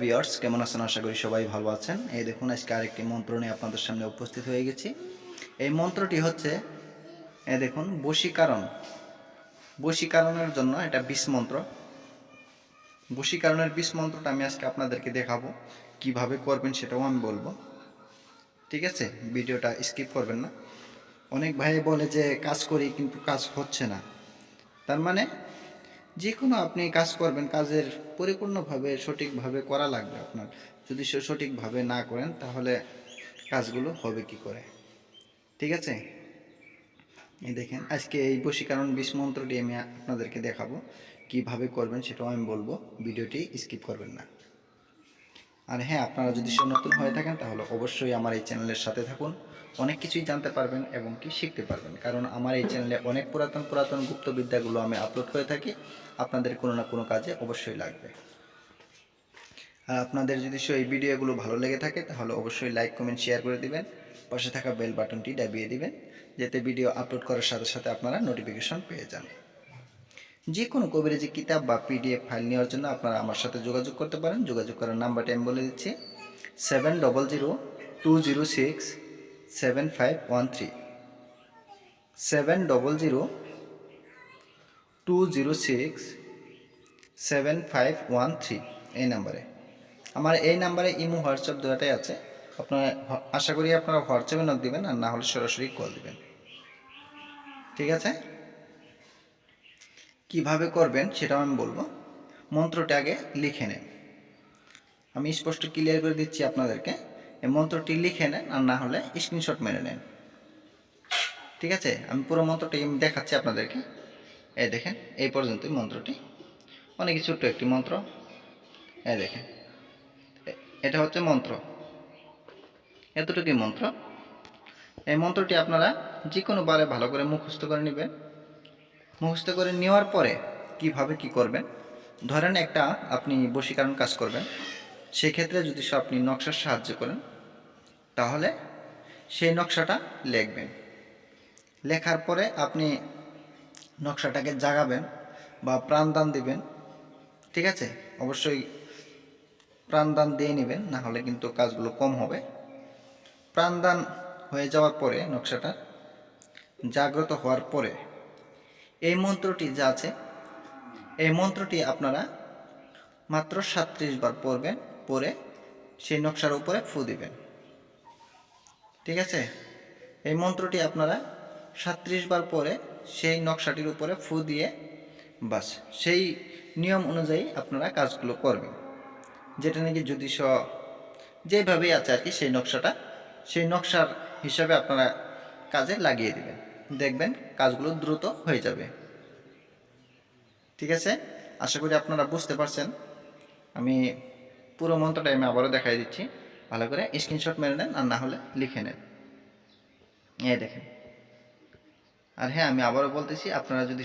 Viewers কেমন আছেন? আশা করি সবাই ভালো আছেন। এই দেখুন, আজকে আরেকটি মন্ত্র নিয়ে আপনাদের সামনে উপস্থিত হয়ে গেছি। এই মন্ত্রটি হচ্ছে এ দেখুন, বশীকরণ। বশীকরণের জন্য এটা বিষ মন্ত্র। বশীকরণের বিষ মন্ত্রটা আমি আজকে আপনাদেরকে দেখাবো, কীভাবে করবেন সেটাও আমি বলব। ঠিক আছে? ভিডিওটা স্কিপ করবেন না। অনেক ভাই বলে যে, কাজ করি কিন্তু কাজ হচ্ছে না। তার মানে যে কোনো আপনি কাজ করবেন, কাজের পরিপূর্ণভাবে, সঠিকভাবে করা লাগবে আপনার। যদি সে সঠিকভাবে না করেন, তাহলে কাজগুলো হবে কি করে? ঠিক আছে? এই দেখেন, আজকে এই বশীকরণ বিষ মন্ত্রটি আমি আপনাদেরকে দেখাবো। কীভাবে করবেন সেটাও আমি বলব। ভিডিওটি স্কিপ করবেন না। আর হ্যাঁ আপনারা যদি নতুন হয়ে থাকেন, তাহলে অবশ্যই আমার এই চ্যানেলের সাথে থাকুন। অনেক কিছুই জানতে পারবেন এবং কি শিখতে পারবেন। কারণ আমার এই চ্যানেলে অনেক পুরাতন পুরাতন গুপ্তবিদ্যাগুলো আমি আপলোড করে থাকি। আপনাদের কোনো না কোনো কাজে অবশ্যই লাগবে। আর আপনাদের যদি সেই ভিডিওগুলো ভালো লেগে থাকে, তাহলে অবশ্যই লাইক কমেন্ট শেয়ার করে দিবেন। পাশে থাকা বেল বাটনটি দাবিয়ে দিবেন, যাতে ভিডিও আপলোড করার সাথে সাথে আপনারা নোটিফিকেশন পেয়ে যান। যে কোনো কবিরাজি কিতাব বা পিডিএফ ফাইল নেওয়ার জন্য আপনারা আমার সাথে যোগাযোগ করতে পারেন। যোগাযোগ করার নাম্বারটি আমি বলে দিচ্ছি। Seven double zero two zero six seven five one three seven double zero two zero six seven five one three এই নাম্বারে। আমার এই নাম্বারে ইমো, হোয়াটসঅ্যাপ দুটাই আছে। আপনারা আশা করি আপনারা হোয়াটসঅ্যাপে নক দেবেন আর না হলে সরাসরি কল দেবেন। ঠিক আছে? কীভাবে করবেন সেটাও আমি বলব। মন্ত্রটা আগে লিখে নেন। আমি স্পষ্ট ক্লিয়ার করে দিচ্ছি আপনাদেরকে। এই মন্ত্রটি লিখে নেন আর না হলে স্ক্রিনশট মেরে নেন। ঠিক আছে? আমি পুরো মন্ত্রটি আমি দেখাচ্ছি আপনাদেরকে। এই দেখেন, এই পর্যন্তই মন্ত্রটি। অনেক ছোট্ট একটি মন্ত্র। এই দেখেন, এটা হচ্ছে মন্ত্র। এতটুকুই মন্ত্র। এই মন্ত্রটি আপনারা যে কোনো বারে ভালো করে মুখস্থ করে নেবেন। মুখস্থ করে নেওয়ার পরে কীভাবে কি করবেন? ধরেন একটা আপনি বশীকরণ কাজ করবেন। সেক্ষেত্রে যদি আপনি নকশার সাহায্য করেন, তাহলে সেই নকশাটা লিখবেন। লেখার পরে আপনি নকশাটাকে জাগাবেন বা প্রাণদান দিবেন, ঠিক আছে? অবশ্যই প্রাণদান দিয়ে নেবেন, না হলে কিন্তু কাজগুলো কম হবে। প্রাণদান হয়ে যাওয়ার পরে নকশাটা জাগ্রত হওয়ার পরে এই মন্ত্রটি যা আছে, এই মন্ত্রটি আপনারা মাত্র সাত্রিশ বার পড়বেন পরে সেই নকশার উপরে ফু দিবেন। ঠিক আছে? এই মন্ত্রটি আপনারা সাত্রিশ বার পরে সেই নকশাটির উপরে ফু দিয়ে বাস, সেই নিয়ম অনুযায়ী আপনারা কাজগুলো করবেন। যেটা নাকি জ্যোতিষ যেভাবেই আছে আর কি, সেই নকশাটা, সেই নকশার হিসাবে আপনারা কাজে লাগিয়ে দিবেন। দেখবেন কাজগুলো দ্রুত হয়ে যাবে। ঠিক আছে? আশা করি আপনারা বুঝতে পারছেন। আমি পুরো মন্ত্রটা আমি আবারও দেখাই দিচ্ছি। ভালো করে স্ক্রিনশট মেরে নেন আর না হলে লিখে নেন। এই দেখেন। আর হ্যাঁ আমি আবারও বলতেছি, আপনারা যদি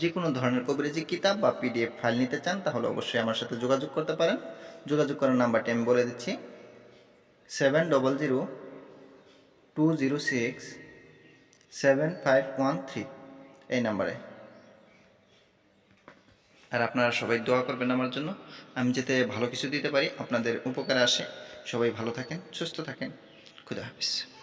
যে কোনো ধরনের কবিরাজি কিতাব বা পিডিএফ ফাইল নিতে চান, তাহলে অবশ্যই আমার সাথে যোগাযোগ করতে পারেন। যোগাযোগ করার নাম্বারটি আমি বলে দিচ্ছি। Seven double zero two zero six seven five one three এই নাম্বারে। আর আপনারা সবাই দোয়া করবেন আমার জন্য। আমি যাতে ভালো কিছু দিতে পারি, আপনাদের উপকারে আসে। সবাই ভালো থাকেন, সুস্থ থাকেন। খুদা হাফিজ।